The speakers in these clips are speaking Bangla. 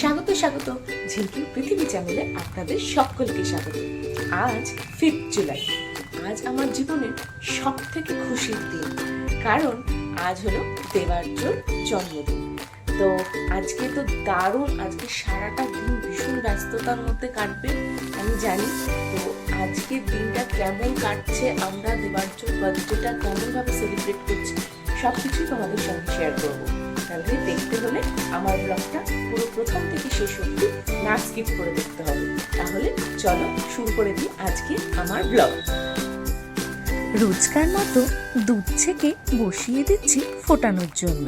স্বাগত স্বাগত। ঝিলকির পৃথিবী চ্যানেলে আপনাদের সকলকে স্বাগত। আজ ফিফথ জুলাই আজ আমার জীবনের সব থেকে খুশির দিন। কারণ আজ হলো দেবার্যর জন্মদিন। তো আজকে তো দারুণ, আজকে সারাটা দিন ভীষণ ব্যস্ততার মধ্যে কাটবে, আমি জানি। তো আজকের দিনটা কেমন কাটছে, আমরা দেবার্যর বার্থডেটা কেমনভাবে সেলিব্রেট করছি সব কিছুই তোমাদের সঙ্গে শেয়ার করব। তাহলে দেখতে হলে আমার ব্লগটা পুরো প্রথম থেকে শেষ অবধি না স্কিপ করে দেখতে হবে। তাহলে চলো শুরু করে দিই আজকে আমার ব্লগ রোজকার মতো দুধ থেকে বসিয়ে দিচ্ছি ফোটানোর জন্য।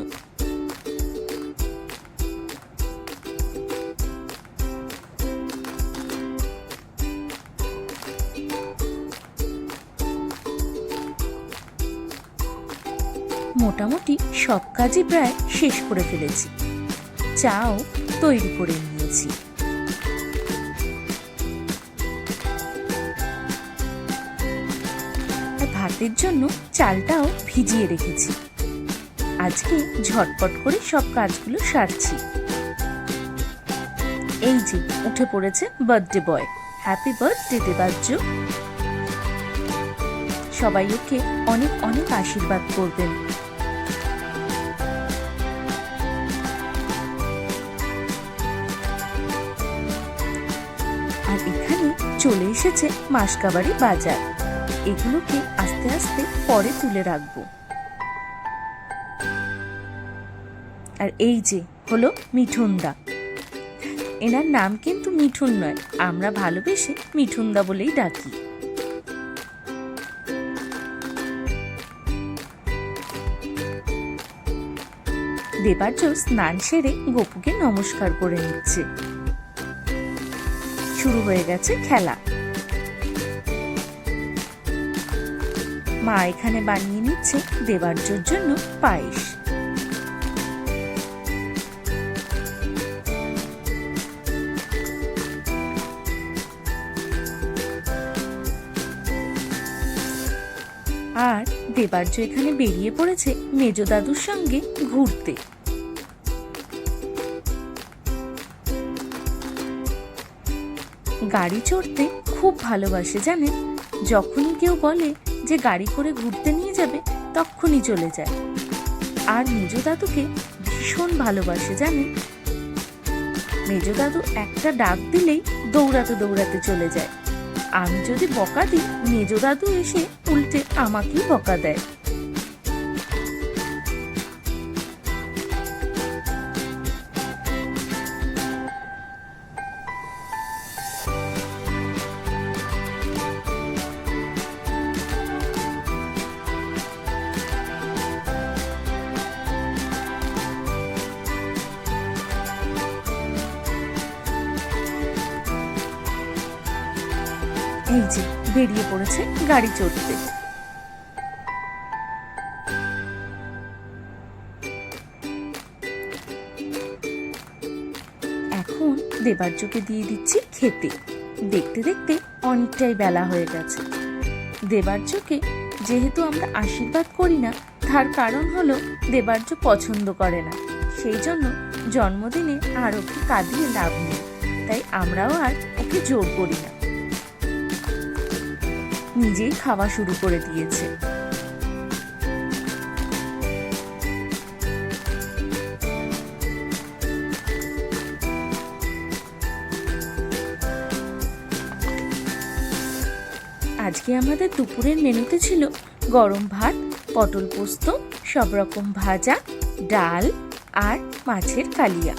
মোটামুটি সব কাজই প্রায় শেষ করে ফেলেছি। চাও তৈরি করে নিয়েছি। ভাতের জন্য চালটাও ভিজিয়ে রেখেছি। আজকে ঝটপট করে সব কাজগুলো সারছি। এই যে উঠে পড়েছে বার্থডে বয়। হ্যাপি বার্থডে দেবাজ্য সবাই ওকে অনেক অনেক আশীর্বাদ করবেন। চলে এসেছে মাসকাবাড়ি বাজার। এগুলোকে আস্তে আস্তে পরে তুলে রাখব? আর এই যে, হলো মিঠুনদা। এনার নাম কিন্তু মিঠুন নয়, আমরা ভালোবেসে মিঠুনদা বলেই ডাকি। দেবার্য স্নান সেরে গোপুকে নমস্কার করে নিচ্ছে। শুরু হয়ে গেছে খেলা। মা এখানে বানিয়ে নিচ্ছে দেবার্যর জন্য পায়েস। আর দেবার্য এখানে বেরিয়ে পড়েছে মেজ দাদুর সঙ্গে ঘুরতে। গাড়ি চড়তে খুব ভালোবাসে, জানেন? যখনই কেউ বলে যে গাড়ি করে ঘুরতে নিয়ে যাবে, তখনই চলে যায়। আর মেজ দাদুকে ভীষণ ভালোবাসে, জানেন? মেজ দাদু একটা ডাক দিলেই দৌড়াতে দৌড়াতে চলে যায়। আমি যদি বকা দিই, মেজ দাদু এসে উল্টে আমাকেই বকা দেয়। এই যে, বেরিয়ে পড়েছে গাড়ি চড়তে। এখন দেবার্যকে দিয়ে দিচ্ছি খেতে। দেখতে দেখতে অনেকটাই বেলা হয়ে গেছে। দেবার্যকে যেহেতু আমরা আশীর্বাদ করি না, তার কারণ হলো দেবার্য পছন্দ করে না। সেই জন্য জন্মদিনে আর ওকে কাঁদিয়ে লাভ নেই। তাই আমরাও আর ওকে জোর করি না। নিজেই খাওয়া শুরু করে দিয়েছে। আজকে আমাদের দুপুরের মেনুতে ছিল গরম ভাত, পটল পোস্ত সব রকম ভাজা, ডাল আর মাছের কালিয়া।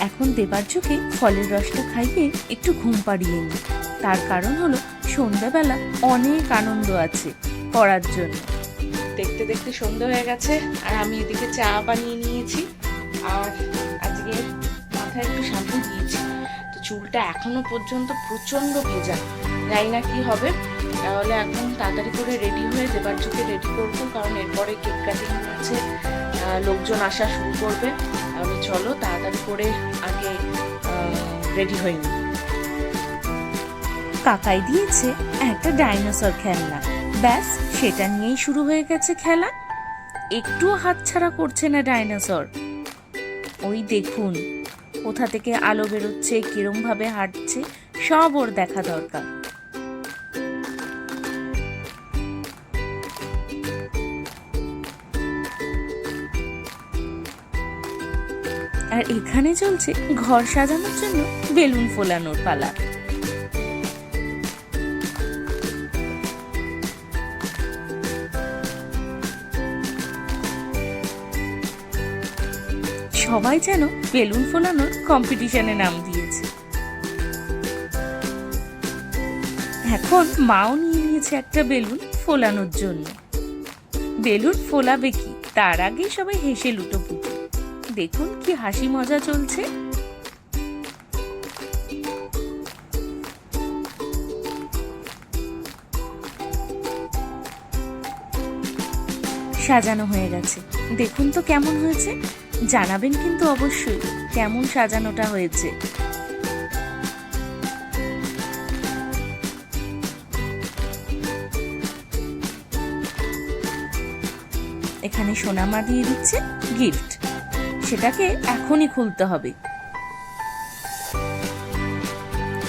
এখন দেবার্যকে ফলের রসটা খাইয়ে একটু ঘুম পাড়িয়ে নিই তার কারণ হলো সন্ধ্যাবেলা অনেক আনন্দ আছে করার জন্য। দেখতে দেখতে সন্ধ্যা হয়ে গেছে আর আমি এদিকে চা বানিয়ে নিয়েছি। আর আজকে মাথায় একটু শ্যাম্পু দিয়েছি। তো চুলটা এখনও পর্যন্ত প্রচণ্ড ভেজা। জানি না কি হবে। তাহলে এখন তাড়াতাড়ি করে রেডি হয়ে দেবার চোখে রেডি করব কারণ এরপরে কেক কাটিং আহ, লোকজন আসা শুরু করবে। তাহলে চলো, তাড়াতাড়ি করে আগে রেডি হয়ে নিই। কাকাই দিয়েছে একটা ডাইনোসর খেলনা। ব্যাস, সেটা নিয়েই শুরু হয়ে গেছে খেলা। একটুও হাতছাড়া করছে না ডাইনোসর ওই দেখুন, কোথা থেকে আলো বেরোচ্ছে কিরম ভাবে হাঁটছে, সব ওর দেখা দরকার। আর এখানে চলছে ঘর সাজানোর জন্য বেলুন ফোলানোর পালা। সবাই যেন বেলুন ফোলানোর কম্পিটিশনে নাম দিয়েছে। এখন মাও নিয়ে নিয়েছে একটা বেলুন ফোলানোর জন্য। বেলুন ফোলাবে কি? তার আগেই সবাই হেসে লুটোপুটো। দেখুন কি হাসি মজা চলছে। সাজানো হয়ে গেছে। দেখুন তো কেমন হয়েছে। জানাবেন কিন্তু অবশ্যই কেমন সাজানোটা হয়েছে। এখানে সোনামা দিয়ে দিচ্ছে গিফট। সেটাকে এখনই খুলতে হবে।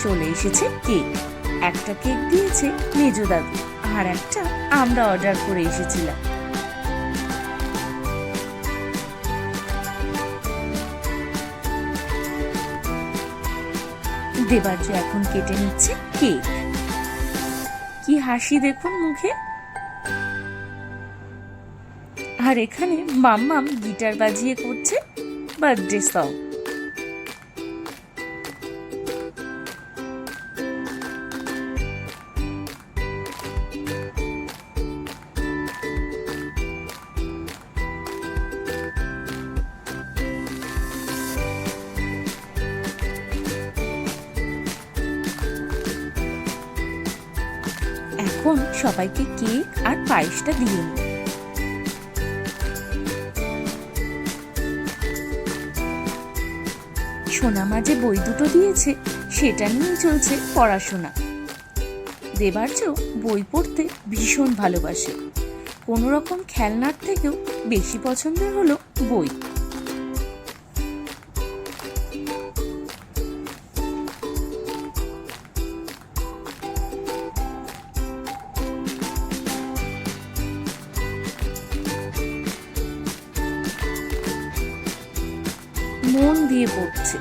চলে এসেছে কেক। একটা কেক দিয়েছে মেজো দাদু, আর একটা আমরা অর্ডার করে এসেছিলাম। দেবার্য এখন কেটে নিচ্ছে কেক। কি হাসি দেখুন মুখে। আর এখানে মাম্মাম গিটার বাজিয়ে করছে বার্থডে সং এখন সবাইকে কেক আর পায়েসটা দিয়ে সোনামা যে বই দুটো দিয়েছে, সেটা নিয়েই চলছে পড়াশোনা। দেবার্য বই পড়তে ভীষণ ভালোবাসে। কোনো রকম খেলনার থেকেও বেশি পছন্দের হলো বই। দিয়ে পড়ছে।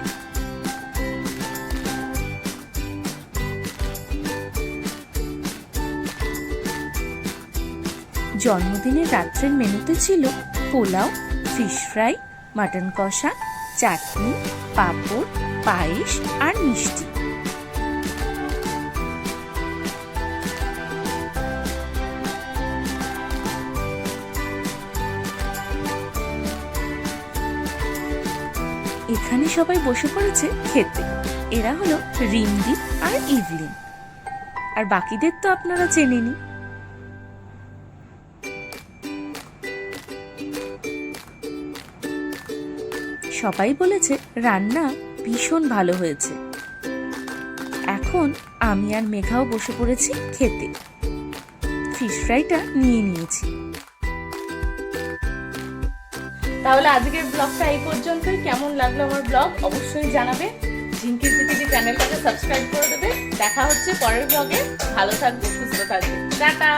জন্মদিনের রাত্রের মেনুতে ছিল পোলাও, ফিশ ফ্রাই, মাটন কষা, চাটনি, পাঁপড়, পায়েস আর মিষ্টি। এখানে সবাই বসে পড়েছে খেতে। এরা হলো রিমদি আর ইভলিন। আর বাকিদের তো আপনারা চেনেনই। সবাই বলেছে রান্না ভীষণ ভালো হয়েছে। এখন আমি আর মেঘাও বসে পড়েছি খেতে। ফিশ ফ্রাইটা নিয়ে নিয়েছি। তাহলে আজকের ব্লগটা এই পর্যন্তই। কেমন লাগল আমার ব্লগ? অবশ্যই জানাবে। ঝিঙ্কির পৃথিবী চ্যানেলটাকে সাবস্ক্রাইব করে দেবে। দেখা হচ্ছে পরের ব্লগে। ভালো থাকবে, সুস্থ থাকবে। টাটা!